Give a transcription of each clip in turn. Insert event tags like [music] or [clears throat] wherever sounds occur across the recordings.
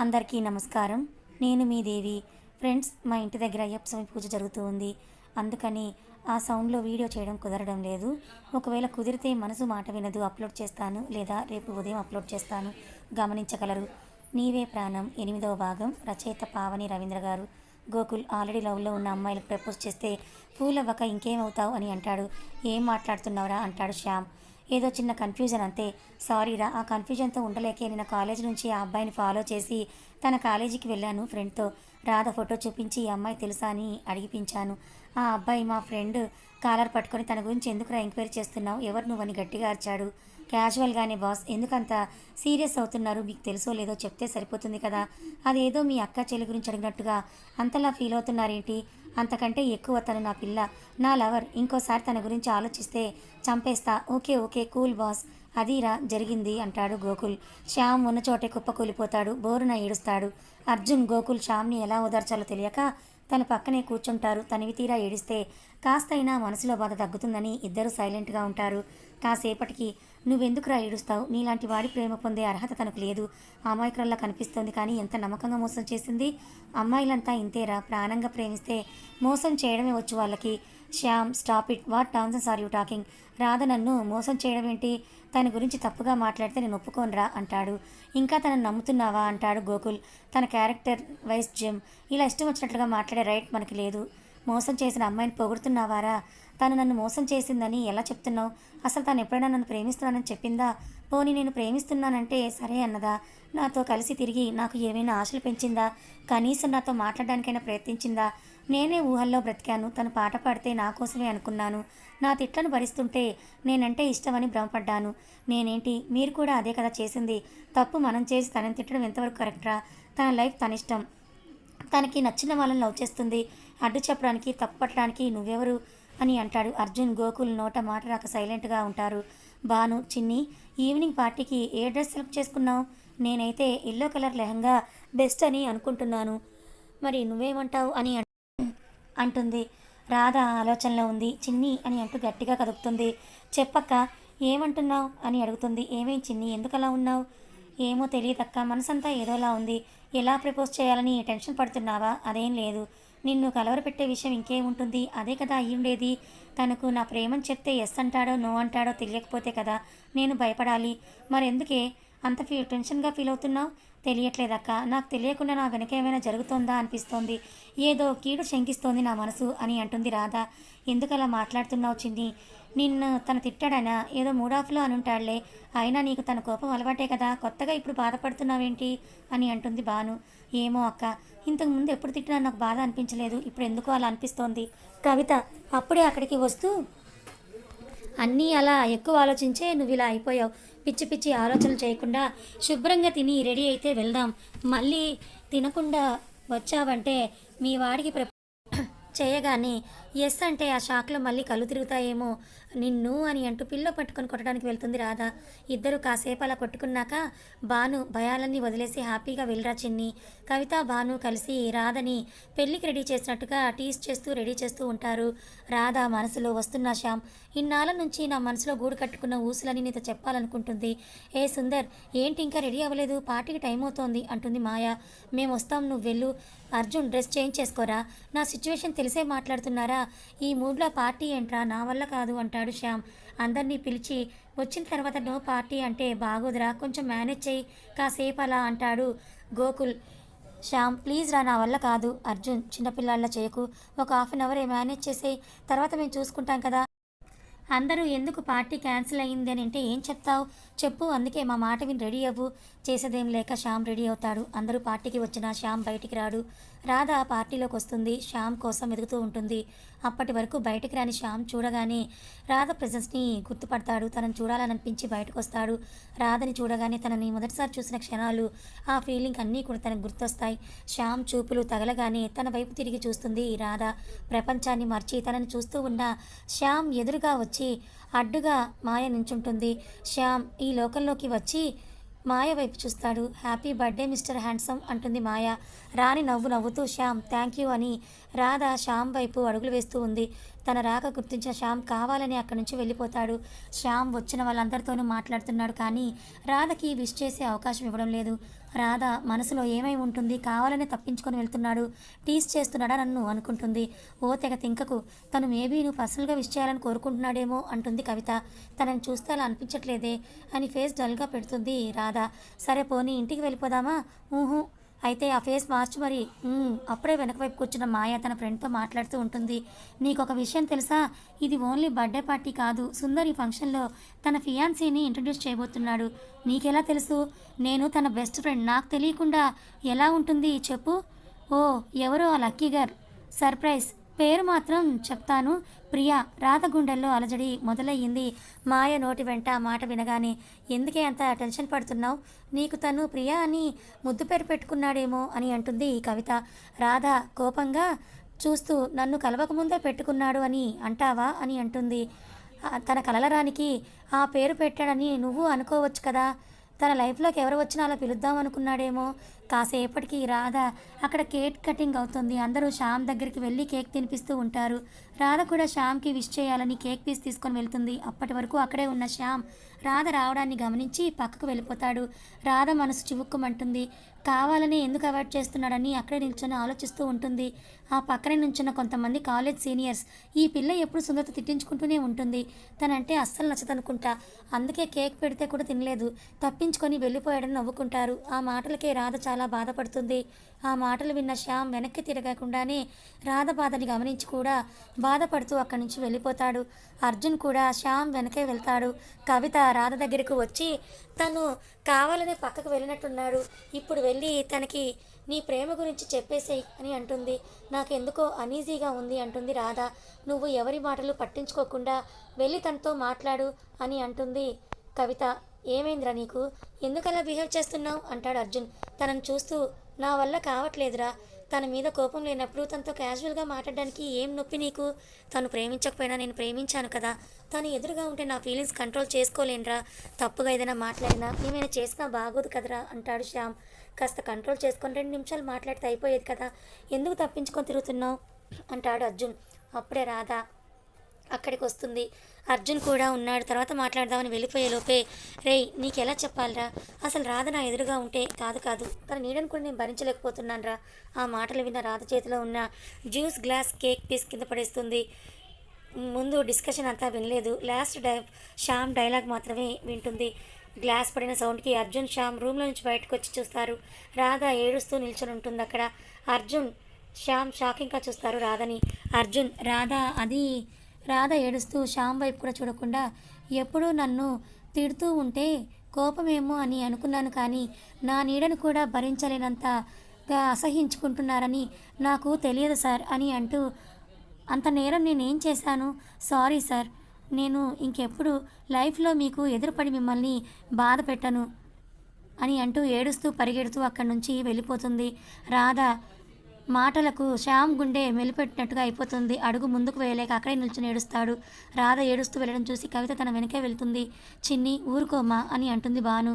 అందరికీ నమస్కారం. నేను మీ దేవి. ఫ్రెండ్స్ మా ఇంటి దగ్గర అయ్యప్ప స్వామి పూజ జరుగుతూ ఉంది. అందుకని ఆ సౌండ్లో వీడియో చేయడం కుదరడం లేదు. ఒకవేళ కుదిరితే మనసు మాట వినదు అప్లోడ్ చేస్తాను లేదా రేపు ఉదయం అప్లోడ్ చేస్తాను. గమనించగలరు. నీవే ప్రాణం. ఎనిమిదవ భాగం. రచయిత పావని రవీంద్ర గారు. గోకుల్ ఆల్రెడీ లవ్లో ఉన్న అమ్మాయిలకు ప్రపోజ్ చేస్తే పూలవ్వక ఇంకేమవుతావు అని అంటాడు. ఏం మాట్లాడుతున్నావురా? అంటాడు శ్యామ్. ఏదో చిన్న కన్ఫ్యూజన్ అంతే. సారీరా ఆ కన్ఫ్యూజన్తో ఉండలేకే నేను కాలేజ్ నుంచి ఆ అబ్బాయిని ఫాలో చేసి తన కాలేజీకి వెళ్ళాను ఫ్రెండ్తో రాధ ఫోటో చూపించి ఈ అమ్మాయి తెలుసా? అని అడిగిపించాను. ఆ అబ్బాయి మా ఫ్రెండ్ కాలర్ పట్టుకొని తన గురించి ఎందుకురా ఎంక్వైరీ చేస్తున్నావు? ఎవరు నువ్వని గట్టిగా అరిచాడు. క్యాజువల్గానే బాస్ ఎందుకంత సీరియస్ అవుతున్నారు? మీకు తెలుసో లేదో చెప్తే సరిపోతుంది కదా. అదేదో మీ అక్క చెల్లి గురించి అడిగినట్టుగా అంతలా ఫీల్ అవుతున్నారేంటి? అంతకంటే ఎక్కువ తను నా పిల్ల నా లవర్. ఇంకోసారి తన గురించి ఆలోచిస్తే చంపేస్తా. Okay okay cool boss. అదీరా జరిగింది అంటాడు గోకుల్. శ్యామ్ ఉన్న చోటే కుప్పకూలిపోతాడు బోరున ఏడుస్తాడు. అర్జున్ గోకుల్ శ్యామ్ని ఎలా ఓదార్చాలో తెలియక తన పక్కనే కూర్చుంటారు. తనివి తీరా ఏడిస్తే కాస్తైనా మనసులో బాధ తగ్గుతుందని ఇద్దరు సైలెంట్గా ఉంటారు. కాసేపటికి నువ్వెందుకురా ఏడుస్తావు? నీలాంటి వాడి ప్రేమ పొందే అర్హత తనకు లేదు. అమాయకురల్లా కనిపిస్తోంది కానీ ఎంత నమ్మకంగా మోసం చేసింది? అమ్మాయిలంతా ఇంతేరా? ప్రాణంగా ప్రేమిస్తే మోసం చేయడమే వచ్చు వాళ్ళకి. Shyam stop it. What nonsense are you talking? Radha నన్ను మోసం చేయడం ఏంటి తన గురించి తప్పుగా మాట్లాడితే నేను ఒప్పుకోనరా అంటాడు. ఇంకా తనను నమ్ముతున్నావా అంటాడు గోకుల్. తన క్యారెక్టర్ వైస్ జెమ్. ఇలా ఇష్టం వచ్చినట్లుగా మాట్లాడే రైట్ మనకి లేదు. మోసం చేసిన అమ్మాయిని పొగుడుతున్నావారా? తను నన్ను మోసం చేసిందని ఎలా చెప్తున్నావు? అసలు తను ఎప్పుడైనా నన్ను ప్రేమిస్తున్నానని చెప్పిందా? పోనీ నేను ప్రేమిస్తున్నానంటే సరే అన్నదా? నాతో కలిసి తిరిగి నాకు ఏమైనా ఆశలు పెంచిందా? కనీసం నాతో మాట్లాడడానికైనా ప్రయత్నించిందా? నేనే ఊహల్లో బ్రతికాను తను పాట పాడితే నా కోసమే అనుకున్నాను. నా తిట్లను భరిస్తుంటే నేనంటే ఇష్టమని భ్రమపడ్డాను. నేనేంటి? మీరు కూడా అదే కదా చేసింది. తప్పు మనం చేసి తనని తిట్టడం ఎంతవరకు కరెక్టరా తన లైఫ్ తన ఇష్టం. తనకి నచ్చిన వాళ్ళని లవ్ చేస్తుంది. అడ్డు చెప్పడానికి తప్పు పట్టడానికి నువ్వెవరు? అని అంటాడు. అర్జున్ గోకుల్ నోట మాట రాక సైలెంట్గా ఉంటారు. భాను చిన్ని ఈవినింగ్ పార్టీకి ఏ డ్రెస్ సెలెక్ట్ చేసుకున్నావు? నేనైతే ఎల్లో కలర్ లెహంగా బెస్ట్ అని అనుకుంటున్నాను. మరి నువ్వేమంటావు అని అంటుంది. రాధ ఆలోచనలో ఉంది. చిన్ని అని అంటూ గట్టిగా కదుపుతుంది. చెప్పక్క ఏమంటున్నావు? అని అడుగుతుంది. ఏమేం చిన్ని? ఎందుకలా ఉన్నావు? ఏమో తెలియదక్క. మనసంతా ఏదోలా ఉంది. ఎలా ప్రపోజ్ చేయాలని టెన్షన్ పడుతున్నావా? అదేం లేదు. నిన్ను కలవరపెట్టే విషయం ఇంకేముంటుంది? అదే కదా అయ్యుండేది. తనకు నా ప్రేమని చెప్తే ఎస్ అంటాడో నో అంటాడో తెలియకపోతే కదా నేను భయపడాలి. మరెందుకే? అంత ఫీ టెన్షన్గా ఫీల్ అవుతున్నావు? తెలియట్లేదక్క. నాకు తెలియకుండా నా వెనక ఏమైనా జరుగుతోందా అనిపిస్తోంది. ఏదో కీడు శంకిస్తోంది నా మనసు అని అంటుంది రాధ. ఎందుకలా మాట్లాడుతున్నావు చిన్ని నిన్ను తను తిట్టాడనా? ఏదో మూడ్ ఆఫ్లో అనుంటాడులే. అయినా నీకు తన కోపం అలవాటే కదా. కొత్తగా ఇప్పుడు బాధపడుతున్నావేంటి? అని అంటుంది బాను ఏమో అక్క. ఇంతకు ముందు ఎప్పుడు తిట్టినా నాకు బాధ అనిపించలేదు. ఇప్పుడు ఎందుకో అలా అనిపిస్తోంది. కవిత అప్పుడే అక్కడికి వస్తూ అన్నీ అలా ఎక్కువ ఆలోచించే నువ్వు ఇలా అయిపోయావు. పిచ్చి పిచ్చి ఆలోచనలు చేయకుండా శుభ్రంగా తిని రెడీ అయితే వెళ్దాం. మళ్ళీ తినకుండా వచ్చావంటే మీ వాడికి ప్ర [clears throat] చేయగానే ఎస్ అంటే ఆ షాక్లో మళ్ళీ కళ్ళు తిరుగుతాయేమో. నిన్ను అని అంటూ పిల్ల పట్టుకొని కొట్టడానికి వెళ్తుంది రాధా. ఇద్దరు కాసేపు అలా కొట్టుకున్నాక భాను భయాలన్నీ వదిలేసి హ్యాపీగా వెళ్ళరా చిన్ని. కవిత భాను కలిసి రాధని పెళ్ళికి రెడీ చేసినట్టుగా టీస్ చేస్తూ రెడీ చేస్తూ ఉంటారు. రాధ మనసులో వస్తున్న శ్యామ్ ఇన్నాళ్ళ నుంచి నా మనసులో గూడు కట్టుకున్న ఊసులని నీతో చెప్పాలనుకుంటుంది. ఏ సుందర్ ఏంటి ఇంకా రెడీ అవ్వలేదు? పార్టీకి టైం అవుతోంది అంటుంది మాయా. మేము వస్తాం నువ్వు వెళ్ళు. అర్జున్ డ్రెస్ చేంజ్ చేసుకోరా? నా సిచ్యువేషన్ తెలిసే మాట్లాడుతున్నారా? ఈ మూడ్లో పార్టీ ఏంట్రా? నా వల్ల కాదు అంటాడు శ్యామ్. అందరినీ పిలిచి వచ్చిన తర్వాత నో పార్టీ అంటే బాగోదురా కొంచెం మేనేజ్ చేయి కాసేపు అలా అంటాడు గోకుల్. శ్యామ్ ప్లీజ్ రా నా వల్ల కాదు. అర్జున్ చిన్నపిల్లాళ్ళ చేయకు. ఒక హాఫ్ అన్ అవర్ మేనేజ్ చేసేయి. తర్వాత మేము చూసుకుంటాం కదా. అందరూ ఎందుకు పార్టీ క్యాన్సిల్ అయ్యింది అని అంటే ఏం చెప్తావు? చెప్పు అందుకే మా మాట విని రెడీ అవ్వు. చేసేదేం లేక శ్యామ్ రెడీ అవుతాడు. అందరూ పార్టీకి వచ్చిన శ్యామ్ బయటికి రాడు. రాధ పార్టీలోకి వస్తుంది శ్యామ్ కోసం వెతుకుతూ ఉంటుంది. అప్పటి వరకు బయటికి రాని శ్యామ్ చూడగానే రాధ ప్రెజెన్స్ని గుర్తుపడతాడు. తనని చూడాలనిపించి బయటకు వస్తాడు రాధని చూడగానే తనని మొదటిసారి చూసిన క్షణాలు ఆ ఫీలింగ్ అన్నీ కూడా తనకు గుర్తొస్తాయి. శ్యామ్ చూపులు తగలగానే తన వైపు తిరిగి చూస్తుంది ఈ రాధ. ప్రపంచాన్ని మర్చి తనని చూస్తూ ఉన్న శ్యామ్ ఎదురుగా వచ్చి అడ్డుగా మాయ నించుంటుంది. శ్యామ్ ఈ లోకంలోకి వచ్చి మాయ వైపు చూస్తాడు. హ్యాపీ బర్త్డే మిస్టర్ హ్యాండ్సమ్ అంటుంది మాయ. రాణి నవ్వు నవ్వుతూ శ్యామ్ థ్యాంక్ యూ అని రాధ శ్యామ్ వైపు అడుగులు వేస్తూ ఉంది. తన రాక గుర్తించిన శ్యామ్ కావాలని అక్కడి నుంచి వెళ్ళిపోతాడు. శ్యామ్ వచ్చిన వాళ్ళందరితోనూ మాట్లాడుతున్నాడు కానీ రాధకి విష్ చేసే అవకాశం ఇవ్వడం లేదు. రాధ మనసులో ఏమై ఉంటుంది? కావాలని తప్పించుకొని వెళ్తున్నాడు. టీస్ చేస్తున్నాడా నన్ను? అనుకుంటుంది. ఓ తెగ తింకకు. తను మేబీ నువ్వు పర్సనల్గా విష్ చేయాలని కోరుకుంటున్నాడేమో అంటుంది కవిత. తనని చూస్తే అలా అనిపించట్లేదే అని ఫేస్ డల్గా పెడుతుంది రాధ. సరే పోనీ ఇంటికి వెళ్ళిపోదామా? ఊహూ. అయితే ఆ ఫేస్ మార్చి మరి అప్పుడే వెనక వైపు కూర్చున్న మాయ తన ఫ్రెండ్తో మాట్లాడుతూ ఉంటుంది. నీకు ఒక విషయం తెలుసా? ఇది ఓన్లీ బర్త్డే పార్టీ కాదు. సుందర్ ఈ ఫంక్షన్లో తన ఫియాన్సీని ఇంట్రడ్యూస్ చేయబోతున్నాడు. నీకెలా తెలుసు? నేను తన బెస్ట్ ఫ్రెండ్. నాకు తెలియకుండా ఎలా ఉంటుంది? చెప్పు. ఓ ఎవరో ఆ లక్కీ గర్ల్ సర్ప్రైజ్. పేరు మాత్రం చెప్తాను. ప్రియా రాతగుండెల్లో అలజడి మొదలయ్యింది. మాయ నోటి వెంట మాట వినగానే ఎందుకే అంత టెన్షన్ పడుతున్నావు? నీకు తను ప్రియా అని ముద్దు పేరు పెట్టుకున్నాడేమో అని అంటుంది ఈ కవిత. రాధ కోపంగా చూస్తూ నన్ను కలవకముందే పెట్టుకున్నాడు అని అంటావా? అని అంటుంది. తన కలలరానికి ఆ పేరు పెట్టాడని నువ్వు అనుకోవచ్చు కదా? తన లైఫ్లోకి ఎవరు వచ్చినా అలా పిలుద్దాం అనుకున్నాడేమో. కాసేపటికి రాధ అక్కడ కేక్ కటింగ్ అవుతుంది. అందరూ శ్యామ్ దగ్గరికి వెళ్ళి కేక్ తినిపిస్తూ ఉంటారు. రాధ కూడా శ్యామ్కి విష్ చేయాలని కేక్ పీస్ తీసుకొని వెళ్తుంది. అప్పటి వరకు అక్కడే ఉన్న శ్యామ్ రాధ రావడాన్ని గమనించి పక్కకు వెళ్ళిపోతాడు. రాధ మనసు చివుక్కుమంటుంది. కావాలని ఎందుకు అవాయిడ్ చేస్తున్నాడని అక్కడే నిల్చొని ఆలోచిస్తూ ఉంటుంది. ఆ పక్కనే నుంచున్న కొంతమంది కాలేజ్ సీనియర్స్ ఈ పిల్ల ఎప్పుడు సుందరత తిట్టించుకుంటూనే ఉంటుంది. తనంటే అస్సలు నచ్చదనుకుంటా. అందుకే కేక్ పెడితే కూడా తినలేదు. తప్పించుకొని వెళ్ళిపోయాడని నవ్వుకుంటారు. ఆ మాటలకే రాధ చాలా బాధపడుతుంది. ఆ మాటలు విన్న శ్యామ్ వెనక్కి తిరగకుండానే రాధ బాధని గమనించి కూడా బాధపడుతూ అక్కడి నుంచి వెళ్ళిపోతాడు. అర్జున్ కూడా శ్యామ్ వెనకే వెళ్తాడు. కవిత రాధ దగ్గరకు వచ్చి తను కావాలనే పక్కకు వెళ్ళినట్టున్నాడు. ఇప్పుడు వెళ్ళి తనకి నీ ప్రేమ గురించి చెప్పేసేయ్ అని అంటుంది. నాకెందుకో అనీజీగా ఉంది అంటుంది రాధ. నువ్వు ఎవరి మాటలు పట్టించుకోకుండా వెళ్ళి తనతో మాట్లాడు అని అంటుంది కవిత. ఏమైందిరా నీకు? ఎందుకలా బిహేవ్ చేస్తున్నావు? అంటాడు అర్జున్. తనను చూస్తూ నా వల్ల కావట్లేదురా. తన మీద కోపం లేనప్పుడు తనతో క్యాజువల్గా మాట్లాడడానికి ఏం నొప్పి నీకు? తను ప్రేమించకపోయినా నేను ప్రేమించాను కదా. తను ఎదురుగా ఉంటే నా ఫీలింగ్స్ కంట్రోల్ చేసుకోలేనురా. తప్పుగా ఏదైనా మాట్లాడినా ఏమైనా చేసినా బాగోదు కదరా అంటాడు శ్యామ్. కాస్త కంట్రోల్ చేసుకొని రెండు నిమిషాలు మాట్లాడితే అయిపోయేది కదా. ఎందుకు తప్పించుకొని తిరుగుతున్నావు? అంటాడు అర్జున్. అప్పుడే రాధా. అక్కడికి వస్తుంది అర్జున్ కూడా ఉన్నాడు. తర్వాత మాట్లాడదామని వెళ్ళిపోయే లోపే రేయ్ నీకు ఎలా చెప్పాలరా? అసలు రాధ నా ఎదురుగా ఉంటే కాదు కాదు. తన నీడను కూడా నేను భరించలేకపోతున్నాను రా ఆ మాటలు విన్న రాధ చేతిలో ఉన్న జ్యూస్ గ్లాస్ కేక్ పీస్ కింద పడేస్తుంది. ముందు డిస్కషన్ అంతా వినలేదు. లాస్ట్ డై శ్యామ్ డైలాగ్ మాత్రమే వింటుంది. గ్లాస్ పడిన సౌండ్కి అర్జున్ శ్యామ్ రూమ్లో నుంచి బయటకు వచ్చి చూస్తారు. రాధ ఏడుస్తూ నిల్చొని ఉంటుంది అక్కడ. అర్జున్ శ్యామ్ షాకింగ్గా చూస్తారు రాధని. అర్జున్ రాధ అది రాధ ఏడుస్తూ శ్యామ్ వైపు కూడా చూడకుండా ఎప్పుడూ నన్ను తిడుతూ ఉంటే కోపమేమో అని అనుకున్నాను కానీ నా నీడను కూడా భరించలేనంతగా అసహించుకుంటున్నారని నాకు తెలియదు సార్ అని అంటూ అంత నేరం నేనేం చేశాను? Sorry sir. నేను ఇంకెప్పుడు లైఫ్లో మీకు ఎదురుపడి మిమ్మల్ని బాధ పెట్టను అని అంటూ ఏడుస్తూ పరిగెడుతూ అక్కడి నుంచి వెళ్ళిపోతుంది రాధ. మాటలకు శ్యామ్ గుండె మెలిపెట్టినట్టుగా అయిపోతుంది. అడుగు ముందుకు వేయలేక అక్కడే నిల్చుని ఏడుస్తాడు. రాధ ఏడుస్తూ వెళ్ళడం చూసి కవిత తన వెనకే వెళ్తుంది. చిన్ని ఊరుకోమా అని అంటుంది భాను.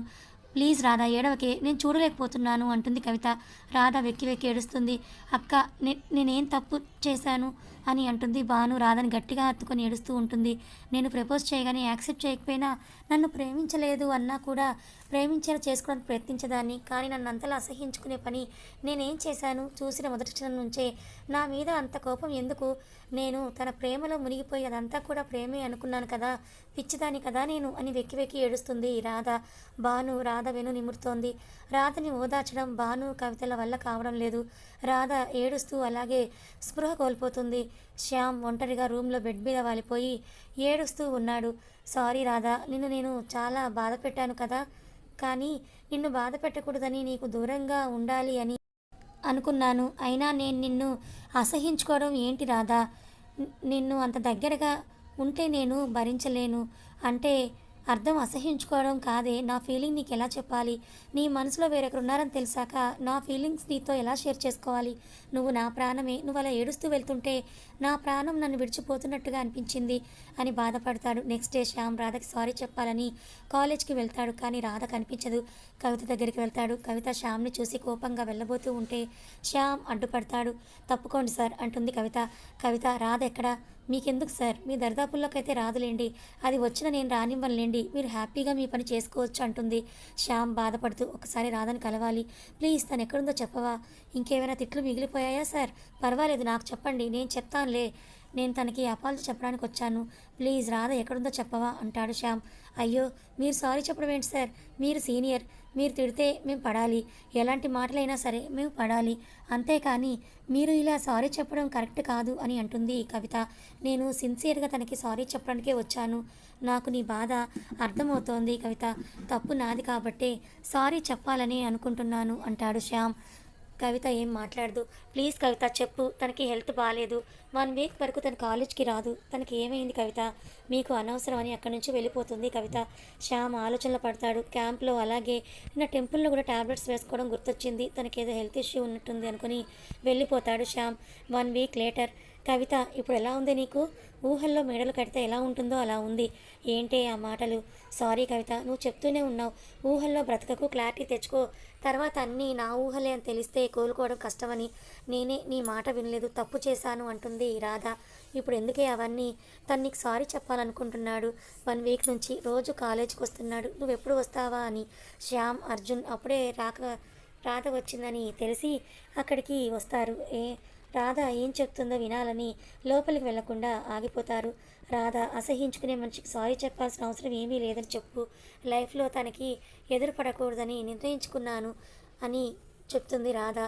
ప్లీజ్ రాధా ఏడవకే నేను చూడలేకపోతున్నాను అంటుంది కవిత. రాధ వెక్కి వెక్కి ఏడుస్తుంది. అక్క నే నేనేం తప్పు చేశాను? అని అంటుంది భాను. రాధని గట్టిగా హత్తుకొని ఏడుస్తూ ఉంటుంది. నేను ప్రపోజ్ చేయగానే యాక్సెప్ట్ చేయకపోయినా నన్ను ప్రేమించలేదు అన్నా కూడా ప్రేమించేలా చేసుకోవడానికి ప్రయత్నించదాన్ని. కానీ నన్ను అంతలా అసహించుకునే పని నేనేం చేశాను? చూసిన మొదటి క్షణం నుంచే నా మీద అంత కోపం ఎందుకు? నేను తన ప్రేమలో మునిగిపోయి అదంతా కూడా ప్రేమే అనుకున్నాను కదా పిచ్చిదాని కదా నేను అని వెక్కి వెక్కి ఏడుస్తుంది రాధ. భాను రాధ వెను నిమురుతోంది. రాధని ఓదార్చడం భాను కవితల వల్ల కావడం లేదు. రాధ ఏడుస్తూ అలాగే స్పృహ కోల్పోతుంది. శ్యామ్ ఒంటరిగా రూమ్లో బెడ్ మీద వాలిపోయి ఏడుస్తూ ఉన్నాడు. సారీ రాధా నిన్ను నేను చాలా బాధ పెట్టాను కదా కానీ నిన్ను బాధ పెట్టకూడదని నీకు దూరంగా ఉండాలి అని అనుకున్నాను. అయినా నేను నిన్ను అసహించుకోవడం ఏంటి రాధా? నిన్ను అంత దగ్గరగా ఉంటే నేను భరించలేను. అంటే అర్థం అసహించుకోవడం కాదే నా ఫీలింగ్ నీకు ఎలా చెప్పాలి? నీ మనసులో వేరొకరు ఉన్నారని తెలిసాక నా ఫీలింగ్స్ నీతో ఎలా షేర్ చేసుకోవాలి? నువ్వు నా ప్రాణమే నువ్వు అలా ఏడుస్తూ వెళ్తుంటే నా ప్రాణం నన్ను విడిచిపోతున్నట్టుగా అనిపించింది అని బాధపడతాడు. నెక్స్ట్ డే శ్యామ్ రాధకి సారీ చెప్పాలని కాలేజ్కి వెళ్తాడు కానీ రాధ కనిపించదు. కవిత దగ్గరికి వెళ్తాడు. కవిత శ్యామ్ని చూసి కోపంగా వెళ్ళబోతూ ఉంటే శ్యామ్ అడ్డుపడతాడు. తప్పుకోండి సార్ అంటుంది కవిత. కవిత రాధ ఎక్కడా? మీకెందుకు సార్? మీ దరిదాపుల్లోకి అయితే రాదులేండి. అది వచ్చిన నేను రానివ్వనులేండి. మీరు హ్యాపీగా మీ పని చేసుకోవచ్చు అంటుంది. శ్యామ్ బాధపడుతూ ఒకసారి రాధని కలవాలి. ప్లీజ్ తను ఎక్కడుందో చెప్పవా? ఇంకేమైనా తిట్లు మిగిలిపోయాయా సార్? పర్వాలేదు నాకు చెప్పండి. నేను చెప్తానులే. నేను తనకి అపాలజీ చెప్పడానికి వచ్చాను. ప్లీజ్ రాధ ఎక్కడుందో చెప్పవా? అంటాడు శ్యామ్. అయ్యో మీరు సారీ చెప్పడం ఏంటి సార్? మీరు సీనియర్. మీరు తిడితే మేము పడాలి. ఎలాంటి మాటలైనా సరే మేము పడాలి. అంతేకాని మీరు ఇలా సారీ చెప్పడం కరెక్ట్ కాదు అని అంటుంది కవిత. నేను సిన్సియర్గా తనకి సారీ చెప్పడానికే వచ్చాను. నాకు నీ బాధ అర్థమవుతోంది కవిత. తప్పు నాది కాబట్టే సారీ చెప్పాలని అనుకుంటున్నాను అంటాడు శ్యామ్. కవిత ఏం మాట్లాడదు. ప్లీజ్ కవిత చెప్పు తనకి హెల్త్ బాగాలేదు వన్ వీక్ వరకు తన కాలేజ్కి రాదు. తనకి ఏమైంది కవిత? మీకు అనవసరం అని అక్కడి నుంచి వెళ్ళిపోతుంది కవిత. శ్యామ్ ఆలోచనలు పడతాడు. క్యాంప్లో అలాగే నిన్న టెంపుల్లో కూడా టాబ్లెట్స్ వేసుకోవడం గుర్తొచ్చింది. తనకి ఏదో హెల్త్ ఇష్యూ ఉన్నట్టుంది అనుకుని వెళ్ళిపోతాడు Shyam. One week later. Kavitha ఇప్పుడు ఎలా ఉంది నీకు? ఊహల్లో మెడలు కడితే ఎలా ఉంటుందో అలా ఉంది. ఏంటే ఆ మాటలు? సారీ కవిత నువ్వు చెప్తూనే ఉన్నావు. ఊహల్లో బ్రతకకు క్లారిటీ తెచ్చుకో. తర్వాత అన్నీ నా ఊహలే అని తెలిస్తే కోలుకోవడం కష్టమని. నేనే నీ మాట వినలేదు తప్పు చేశాను అంటుంది రాధ. ఇప్పుడు ఎందుకే అవన్నీ? తను నీకు సారీ చెప్పాలనుకుంటున్నాడు. వన్ వీక్ నుంచి రోజు కాలేజీకి వస్తున్నాడు. నువ్వు ఎప్పుడు వస్తావా అని. శ్యామ్ అర్జున్ అప్పుడే రాక రాధ వచ్చిందని తెలిసి అక్కడికి వస్తారు. ఏ రాధ ఏం చెప్తుందో వినాలని లోపలికి వెళ్ళకుండా ఆగిపోతారు. రాధ అసహించుకునే మనిషికి సారీ చెప్పాల్సిన అవసరం ఏమీ లేదని చెప్పు. లైఫ్లో తనకి ఎదురుపడకూడదని నిర్ణయించుకున్నాను అని చెప్తుంది రాధ.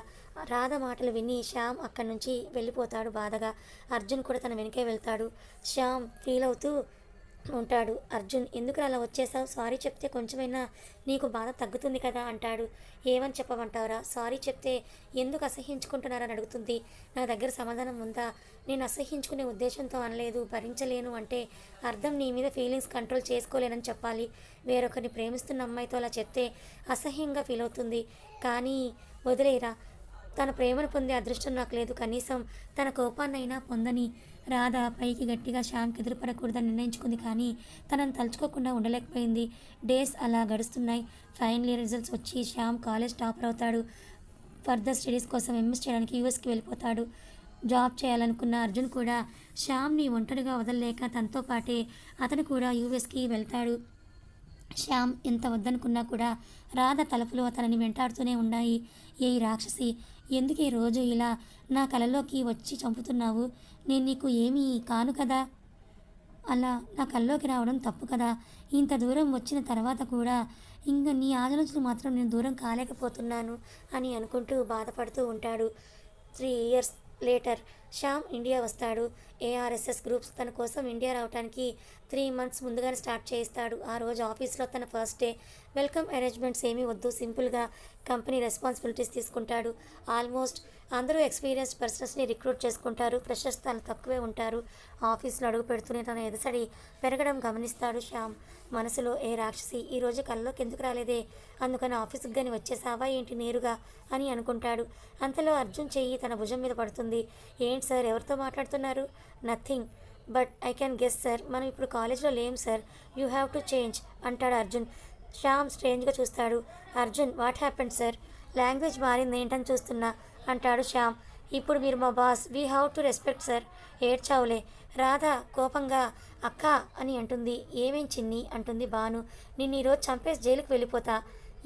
రాధ మాటలు విని శ్యామ్ అక్కడి నుంచి వెళ్ళిపోతాడు బాధగా. అర్జున్ కూడా తన వెనకే వెళ్తాడు. శ్యామ్ ఫీల్ అవుతూ ఉంటాడు. అర్జున్ ఎందుకు అలా వచ్చేసావు? సారీ చెప్తే కొంచెమైనా నీకు బాధ తగ్గుతుంది కదా అంటాడు. ఏమని చెప్పమంటావురా? సారీ చెప్తే ఎందుకు అసహించుకుంటున్నారని అడుగుతుంది. నా దగ్గర సమాధానం ఉందా? నేను అసహించుకునే ఉద్దేశంతో అనలేదు భరించలేను అంటే అర్థం నీ మీద ఫీలింగ్స్ కంట్రోల్ చేసుకోలేనని చెప్పాలి. వేరొకరిని ప్రేమిస్తున్న అమ్మాయితో అలా చెప్తే అసహ్యంగా ఫీల్ అవుతుంది. కానీ వదిలేరా తన ప్రేమను పొందే అదృష్టం నాకు లేదు. కనీసం తన కోపాన్నైనా పొందని రాధ పైకి గట్టిగా శ్యామ్కి ఎదురుపడకూడదని నిర్ణయించుకుంది కానీ తనను తలుచుకోకుండా ఉండలేకపోయింది. డేస్ అలా గడుస్తున్నాయి. ఫైనల్ ఇయర్ రిజల్ట్స్ వచ్చి శ్యామ్ కాలేజ్ టాపర్ అవుతాడు. ఫర్దర్ స్టడీస్ కోసం ఎంఎస్ చేయడానికి యూఎస్కి వెళ్ళిపోతాడు. జాబ్ చేయాలనుకున్న అర్జున్ కూడా శ్యామ్ని ఒంటరిగా వదలలేక తనతో పాటే అతను కూడా యూఎస్కి వెళ్తాడు. శ్యామ్ ఎంత వద్దనుకున్నా కూడా రాధ తలపులు అతనిని వెంటాడుతూనే ఉన్నాయి. ఏ రాక్షసి ఎందుకు ఈ రోజు ఇలా నా కలలోకి వచ్చి చంపుతున్నావు? నేను నీకు ఏమీ కాను కదా? అలా నా కల్లోకి రావడం తప్పు కదా? ఇంత దూరం వచ్చిన తర్వాత కూడా ఇంకా నీ ఆలోచనలు మాత్రం నేను దూరం కాలేకపోతున్నాను అని అనుకుంటూ బాధపడుతూ ఉంటాడు. Three years later Shyam India వస్తాడు. ఏఆర్ఎస్ఎస్ గ్రూప్స్ తన కోసం ఇండియా రావడానికి త్రీ మంత్స్ ముందుగానే స్టార్ట్ చేయిస్తాడు. ఆ రోజు ఆఫీస్లో తన ఫస్ట్ డే. వెల్కమ్ అరేంజ్మెంట్స్ ఏమీ వద్దు. సింపుల్గా కంపెనీ రెస్పాన్సిబిలిటీస్ తీసుకుంటాడు. ఆల్మోస్ట్ అందరూ ఎక్స్పీరియన్స్ పర్సన్స్ని రిక్రూట్ చేసుకుంటారు. ఫ్రెషర్స్ తను తక్కువే ఉంటారు. ఆఫీస్లో అడుగు పెడుతూనే తన ఎదసడి పెరగడం గమనిస్తాడు శ్యామ్. మనసులో ఏ రాక్షసి ఈ రోజు కల్లోకి ఎందుకు రాలేదే? అందుకని ఆఫీస్కి కానీ వచ్చేసావా? ఏంటి నేరుగా? అని అనుకుంటాడు. అంతలో అర్జున్ చెయ్యి తన భుజం మీద పడుతుంది. ఏంటి సార్? ఎవరితో మాట్లాడుతున్నారు? Nothing. But I can guess sir మనం ఇప్పుడు కాలేజ్లో లేం sir. You have to change అంటాడు అర్జున్. శ్యామ్ స్ట్రేంజ్గా చూస్తాడు. Arjun what happened sir? Language మారింది ఏంటని చూస్తున్నా అంటాడు శ్యామ్. ఇప్పుడు మీరు మా boss we have to respect sir. ఏడ్చావులే. Radha కోపంగా అక్క అని అంటుంది. ఏమేం చిన్ని? అంటుంది బాను నిన్ను ఈరోజు చంపేసి జైలుకి వెళ్ళిపోతా.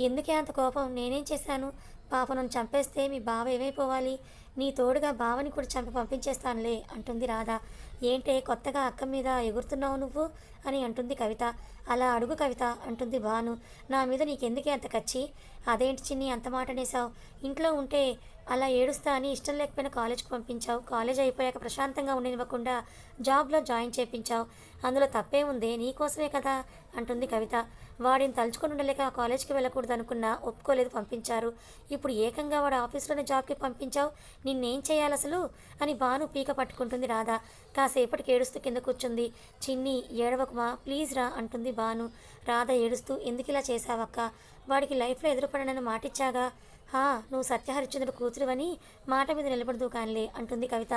ఎందుకే అంత కోపం? నేనేం చేశాను? పాప నన్ను చంపేస్తే మీ బావ ఏమైపోవాలి? నీ తోడుగా బావని కూడా చంపి పంపించేస్తానులే అంటుంది రాధ. ఏంటే కొత్తగా అక్క మీద ఎగురుతున్నావు నువ్వు? అని అంటుంది కవిత. అలా అడుగు కవిత అంటుంది భాను. నా మీద నీకెందుకే అంత కచ్చి? అదేంటి చిన్ని అంత మాట అనేసావు ఇంట్లో ఉంటే అలా ఏడుస్తా అని ఇష్టం లేకపోయినా కాలేజ్కి పంపించావు. కాలేజ్ అయిపోయాక ప్రశాంతంగా ఉండనివ్వకుండా జాబ్లో జాయిన్ చేయించావు అందులో తప్పే ఉంది నీకోసమే కదా? అంటుంది కవిత. వాడిని తలుచుకొని ఉండలేక ఆ కాలేజ్కి వెళ్ళకూడదు అనుకున్నా ఒప్పుకోలేదు పంపించారు. ఇప్పుడు ఏకంగా వాడు ఆఫీస్లోనే జాబ్కి పంపించావు నిన్నేం చేయాలి అసలు? అని బాను పీక పట్టుకుంటుంది రాధా. కాసేపటికి ఏడుస్తూ కింద కూర్చుంది. చిన్ని ఏడవకుమా ప్లీజ్ రా అంటుంది బాను రాధ ఏడుస్తూ ఎందుకు ఇలా చేశావక్క? వాడికి లైఫ్లో ఎదురుపడనని మాటిచ్చాగా? హా నువ్వు సత్యహరిశ్చంద్రుడు కూతురువని మాట మీద నిలబడదు కానిలే అంటుంది కవిత.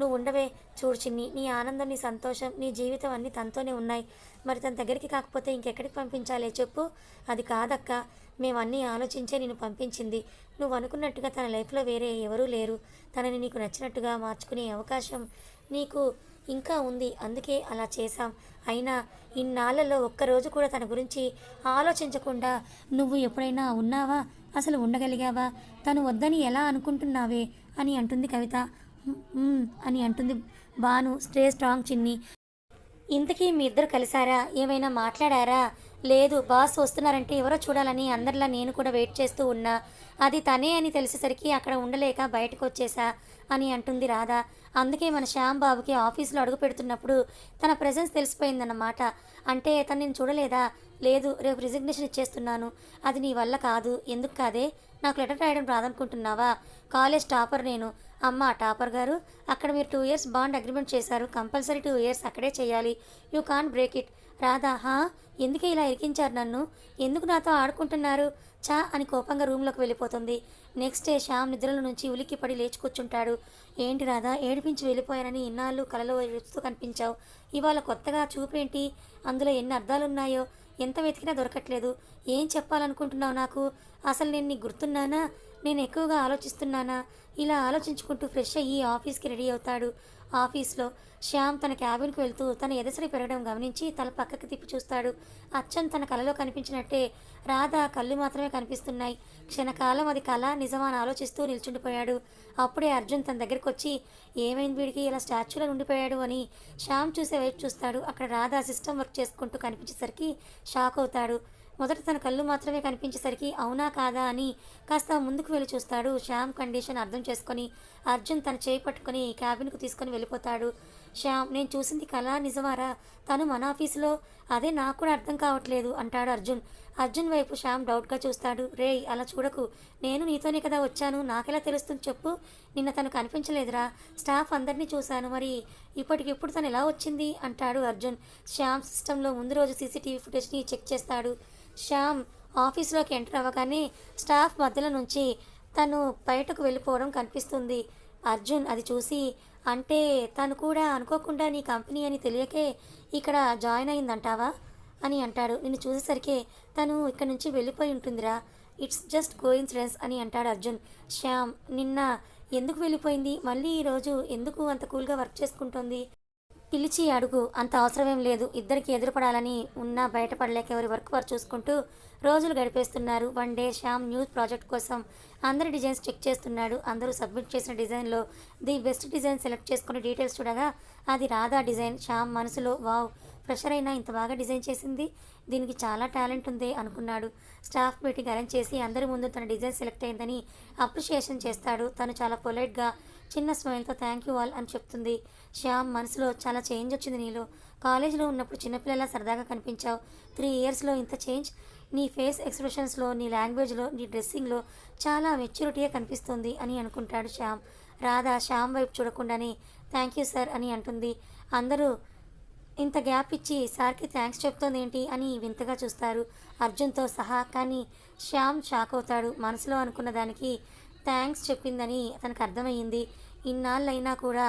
నువ్వు ఉండవే చూడు చిన్ని నీ ఆనందం నీ సంతోషం నీ జీవితం అన్నీ తనతోనే ఉన్నాయి. మరి తన దగ్గరికి కాకపోతే ఇంకెక్కడికి పంపించాలే చెప్పు. అది కాదక్క మేము అన్నీ ఆలోచించే నేను పంపించింది. నువ్వు అనుకున్నట్టుగా తన లైఫ్లో వేరే ఎవరూ లేరు. తనని నీకు నచ్చినట్టుగా మార్చుకునే అవకాశం నీకు ఇంకా ఉంది. అందుకే అలా చేశాం. అయినా ఇన్నాళ్ళలో ఒక్కరోజు కూడా తన గురించి ఆలోచించకుండా నువ్వు ఎప్పుడైనా ఉన్నావా? అసలు ఉండగలిగావా? తను వద్దని ఎలా అనుకుంటున్నావే? అని అంటుంది కవిత. అని అంటుంది బాను స్ట్రే స్ట్రాంగ్ చిన్ని. ఇంతకీ మీ ఇద్దరు కలిసారా? ఏమైనా మాట్లాడారా? లేదు బాస్ వస్తున్నారంటే ఎవరో చూడాలని అందరిలా నేను కూడా వెయిట్ చేస్తూ ఉన్నా. అది తనే అని తెలిసేసరికి అక్కడ ఉండలేక బయటకు వచ్చేసా అని అంటుంది రాధా. అందుకే మన శ్యామ్ బాబుకి ఆఫీస్లో అడుగు పెడుతున్నప్పుడు తన ప్రజెన్స్ తెలిసిపోయిందన్నమాట. అంటే తను నేను చూడలేదా? లేదు రేపు రిజిగ్నేషన్ ఇచ్చేస్తున్నాను. అది నీ వల్ల కాదు. ఎందుకు కాదే? నాకు లెటర్ రాయడం రాదనుకుంటున్నావా? కాలేజ్ టాపర్ నేను. అమ్మ టాపర్ గారు అక్కడ మీరు టూ ఇయర్స్ బాండ్ అగ్రిమెంట్ చేశారు. కంపల్సరీ టూ ఇయర్స్ అక్కడే చేయాలి. You can't break it Radha హా? ఎందుకే ఇలా ఇరికించారు నన్ను? ఎందుకు నాతో ఆడుకుంటున్నారు? చా అని కోపంగా రూమ్లోకి వెళ్ళిపోతుంది. నెక్స్ట్ డే శ్యామ్ నిద్రల నుంచి ఉలిక్కి పడి లేచి కూర్చుంటాడు ఏంటి రాధా ఏడిపించి వెళ్ళిపోయానని ఇన్నాళ్ళు కలలో ఎడుస్తూ కనిపించావు. ఇవాళ కొత్తగా చూపేంటి? అందులో ఎన్ని అర్థాలున్నాయో? ఎంత వెతికినా దొరకట్లేదు. ఏం చెప్పాలనుకుంటున్నావు నాకు? అసలు నేను నీకు గుర్తున్నానా? నేను ఎక్కువగా ఆలోచిస్తున్నానా? ఇలా ఆలోచించుకుంటూ ఫ్రెష్ అయ్యి ఆఫీస్కి రెడీ అవుతాడు. ఆఫీస్లో. శ్యామ్ తన క్యాబిన్కి వెళ్తూ తన ఎదసరి పెరగడం గమనించి తల పక్కకి తిప్పి చూస్తాడు. అచ్చం తన కలలో కనిపించినట్టే రాధ కళ్ళు మాత్రమే కనిపిస్తున్నాయి. క్షణకాలం అది కళ నిజమాని ఆలోచిస్తూ నిల్చుండిపోయాడు. అప్పుడే అర్జున్ తన దగ్గరికి వచ్చి ఏమైంది వీడికి? ఇలా స్టాచ్యూలో ఉండిపోయాడు అని శ్యామ్ చూసే వైపు చూస్తాడు. అక్కడ రాధ సిస్టమ్ వర్క్ చేసుకుంటూ కనిపించేసరికి షాక్ అవుతాడు. మొదట తన కళ్ళు మాత్రమే కనిపించేసరికి అవునా కాదా అని కాస్త ముందుకు వెళ్ళి చూస్తాడు. శ్యామ్ కండిషన్ అర్థం చేసుకొని అర్జున్ తన చేయి పట్టుకొని క్యాబిన్కు తీసుకొని వెళ్ళిపోతాడు. శ్యామ్ నేను చూసింది కళా నిజమారా? తను మన ఆఫీసులో అదే నాకు కూడా అర్థం కావట్లేదు అంటాడు అర్జున్. అర్జున్ వైపు శ్యామ్ డౌట్గా చూస్తాడు. రే అలా చూడకు. నేను నీతోనే కదా వచ్చాను. నాకెలా తెలుస్తుంది చెప్పు. నిన్న తను కనిపించలేదురా. స్టాఫ్ అందరినీ చూశాను. మరి ఇప్పటికిప్పుడు తను ఎలా వచ్చింది? అంటాడు అర్జున్. శ్యామ్ సిస్టంలో ముందు రోజు సీసీటీవీ ఫుటేజ్ని చెక్ చేస్తాడు. శ్యామ్ ఆఫీస్లోకి ఎంటర్ అవ్వగానే స్టాఫ్ మధ్యలో నుంచి తను బయటకు వెళ్ళిపోవడం కనిపిస్తుంది. అర్జున్ అది చూసి అంటే తను కూడా అనుకోకుండా నీ కంపెనీ అని తెలియకే ఇక్కడ జాయిన్ అయిందంటావా అని అంటాడు. నిన్ను చూసేసరికి తను ఇక్కడ నుంచి వెళ్ళిపోయి ఉంటుందిరా. ఇట్స్ జస్ట్ కోయిన్సిడెన్స్ అని అంటాడు అర్జున్. శ్యామ్ నిన్న ఎందుకు వెళ్ళిపోయింది? మళ్ళీ ఈరోజు ఎందుకు అంత కూల్గా వర్క్ చేసుకుంటుంది? పిలిచి అడుగు. అంత అవసరమేం లేదు. ఇద్దరికి ఎదురుపడాలని ఉన్నా బయటపడలేక ఎవరి వర్క్ వారు చూసుకుంటూ రోజులు గడిపేస్తున్నారు. One day Shyam news project కోసం అందరి డిజైన్స్ చెక్ చేస్తున్నాడు. అందరూ సబ్మిట్ చేసిన డిజైన్లో ది బెస్ట్ డిజైన్ సెలెక్ట్ చేసుకుని డీటెయిల్స్ చూడగా అది రాధా డిజైన్. శ్యామ్ మనసులో వావ్ ఫ్రెషర్ అయినా ఇంత బాగా డిజైన్ చేసింది. దీనికి చాలా టాలెంట్ ఉంది అనుకున్నాడు. స్టాఫ్ మీటింగ్ అరేంజ్ చేసి అందరి ముందు తన డిజైన్ సెలెక్ట్ అయిందని అప్రిషియేషన్ చేస్తాడు. తను చాలా పొలైట్గా చిన్న స్మైల్తో థ్యాంక్ యూ ఆల్ అని చెప్తుంది. శ్యామ్ మనసులో చాలా చేంజ్ వచ్చింది నీలో. కాలేజీలో ఉన్నప్పుడు చిన్నపిల్లలా సరదాగా కనిపించావు. త్రీ ఇయర్స్లో ఇంత చేంజ్ నీ ఫేస్ ఎక్స్ప్రెషన్స్లో నీ లాంగ్వేజ్లో నీ డ్రెస్సింగ్లో చాలా మెచ్యూరిటీగా కనిపిస్తుంది అని అనుకుంటాడు శ్యామ్. రాధా శ్యామ్ వైపు చూడకుండానే థ్యాంక్ యూ సార్ అని అంటుంది. అందరూ ఇంత గ్యాప్ ఇచ్చి సార్కి థ్యాంక్స్ చెప్తోంది ఏంటి అని వింతగా చూస్తారు. అర్జున్తో సహా కానీ శ్యామ్ షాక్ అవుతాడు. మనసులో అనుకున్న దానికి థ్యాంక్స్ చెప్పిందని తనకు అర్థమయ్యింది. ఇన్నాళ్ళైనా కూడా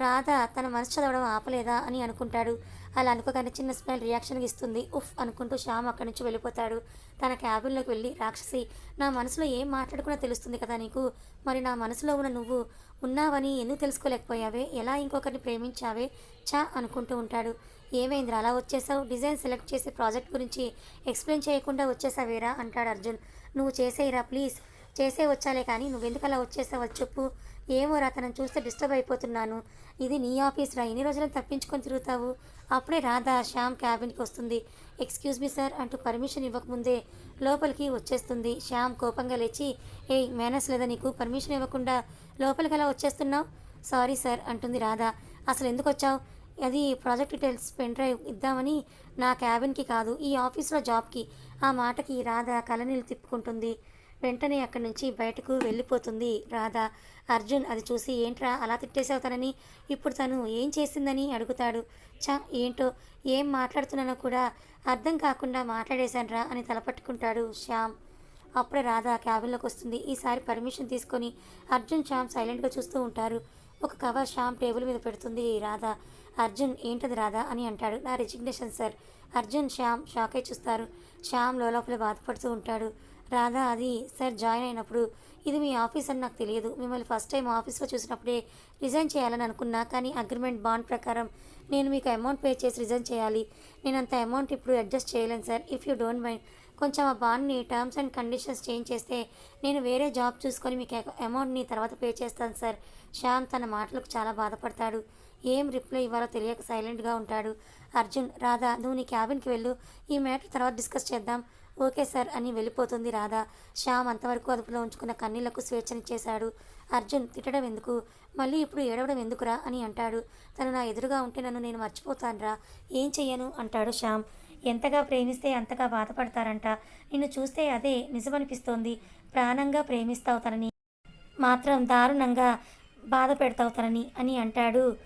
రాధ తన మనసు చదవడం ఆపలేదా అని అనుకుంటాడు. అలా అనుకోగానే చిన్న స్మైల్ రియాక్షన్ ఇస్తుంది. ఉఫ్ అనుకుంటూ శ్యామ్ అక్కడి నుంచి వెళ్ళిపోతాడు. తన క్యాబిన్లోకి వెళ్ళి రాక్షసి నా మనసులో ఏం మాట్లాడుకున్నా తెలుస్తుంది కదా నీకు? మరి నా మనసులో ఉన్న నువ్వు ఉన్నావని ఎందుకు తెలుసుకోలేకపోయావే? ఎలా ఇంకొకరిని ప్రేమించావే? చా అనుకుంటూ ఉంటాడు. ఏమైందిరా అలా వచ్చేసావు? డిజైన్ సెలెక్ట్ చేసే ప్రాజెక్ట్ గురించి ఎక్స్ప్లెయిన్ చేయకుండా వచ్చేసావేరా? అంటాడు అర్జున్. నువ్వు చేసేయిరా ప్లీజ్. చేసే వచ్చాలే కానీ నువ్వెందుకు అలా వచ్చేసావో చెప్పు. ఏమోరా తనను చూస్తే డిస్టర్బ్ అయిపోతున్నాను. ఇది నీ ఆఫీస్ రా. ఎన్ని రోజులను తప్పించుకొని తిరుగుతావు. అప్పుడే రాధా శ్యామ్ క్యాబిన్కి వస్తుంది. ఎక్స్క్యూజ్ మీ సార్ అంటూ పర్మిషన్ ఇవ్వకముందే లోపలికి వచ్చేస్తుంది. శ్యామ్ కోపంగా లేచి ఏయ్ మేనస్ లేదా నీకు పర్మిషన్ ఇవ్వకుండా లోపలికి అలా వచ్చేస్తున్నావు? సారీ సార్ అంటుంది రాధా. అసలు ఎందుకు వచ్చావు? అది ప్రాజెక్ట్ డీటెయిల్స్ పెన్ డ్రైవ్ ఇద్దామని నా క్యాబిన్కి కాదు ఈ ఆఫీస్లో జాబ్కి. ఆ మాటకి రాధ కలనీళ్ళు తిప్పుకుంటుంది. వెంటనే అక్కడి నుంచి బయటకు వెళ్ళిపోతుంది రాధ. అర్జున్ అది చూసి ఏంట్రా అలా తిట్టేసావు తనని? ఇప్పుడు తను ఏం చేసిందని అడుగుతాడు. చ ఏంటో? ఏం మాట్లాడుతున్నానో కూడా అర్థం కాకుండా మాట్లాడేశాన్రా అని తలపట్టుకుంటాడు శ్యామ్. అప్పుడే రాధ క్యాబిన్లోకి వస్తుంది. ఈసారి పర్మిషన్ తీసుకొని అర్జున్ శ్యామ్ సైలెంట్గా చూస్తూ ఉంటారు. ఒక కవర్ శ్యామ్ టేబుల్ మీద పెడుతుంది రాధ. అర్జున్ ఏంటది రాధా? అని అంటాడు. నా resignation sir. Arjun Shyam shock అయి చూస్తారు. శ్యామ్ లోపల బాధపడుతూ ఉంటాడు. రాధా అది సార్ జాయిన్ అయినప్పుడు ఇది మీ ఆఫీస్ అని నాకు తెలియదు. మిమ్మల్ని ఫస్ట్ టైం ఆఫీస్లో చూసినప్పుడే రిజైన్ చేయాలని అనుకున్నా కానీ అగ్రిమెంట్ బాండ్ ప్రకారం నేను మీకు అమౌంట్ పే చేసి రిజైన్ చేయాలి. నేను అంత అమౌంట్ ఇప్పుడు అడ్జస్ట్ చేయలేను sir. If you don't mind కొంచెం ఆ బాండ్ని టర్మ్స్ అండ్ కండిషన్స్ చేంజ్ చేస్తే నేను వేరే జాబ్ చూసుకొని మీకు అమౌంట్ని తర్వాత పే చేస్తాను సార్. శ్యామ్ తన మాటలకు చాలా బాధపడతాడు. ఏం రిప్లై ఇవ్వాలో తెలియక సైలెంట్గా ఉంటాడు. అర్జున్ రాధా నువ్వు నీ క్యాబిన్కి వెళ్ళు. ఈ మ్యాటర్ తర్వాత డిస్కస్ చేద్దాం. ఓకే సార్ అని వెళ్ళిపోతుంది రాధా. శ్యామ్ అంతవరకు అదుపులో ఉంచుకున్న కన్నీళ్ళకు స్వేచ్ఛనిచ్చేశాడు అర్జున్ తిట్టడం ఎందుకు? మళ్ళీ ఇప్పుడు ఏడవడం ఎందుకురా అని అంటాడు. తను నా ఎదురుగా ఉంటే నన్ను నేను మర్చిపోతానురా. ఏం చెయ్యను? అంటాడు శ్యామ్. ఎంతగా ప్రేమిస్తే అంతగా బాధపడతారంట. నిన్ను చూస్తే అదే నిజమనిపిస్తోంది. ప్రాణంగా ప్రేమిస్తావు తనని. మాత్రం దారుణంగా బాధ పెడతావు తనని అని అంటాడు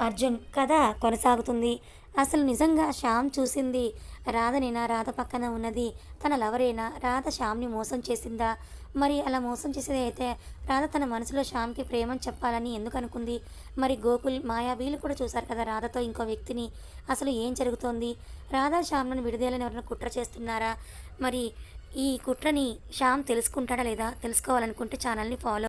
అర్జున్. కథ కొనసాగుతుంది. అసలు నిజంగా శ్యామ్ చూసింది? రాధనేనా రాధ పక్కన ఉన్నది. తన లవరేనా? రాధ శ్యామ్ని మోసం చేసిందా? మరి అలా మోసం చేసేది అయితే రాధ తన మనసులో శ్యామ్కి ప్రేమని చెప్పాలని ఎందుకు అనుకుంది? మరి గోకుల్ మాయా వీళ్ళు కూడా చూశారు కదా రాధతో ఇంకో వ్యక్తిని. అసలు ఏం జరుగుతోంది? రాధా శ్యామ్లను విడుదలని ఎవరైనా కుట్ర చేస్తున్నారా? మరి ఈ కుట్రని శ్యామ్ తెలుసుకుంటాడా లేదా? తెలుసుకోవాలనుకుంటే ఛానల్ని ఫాలో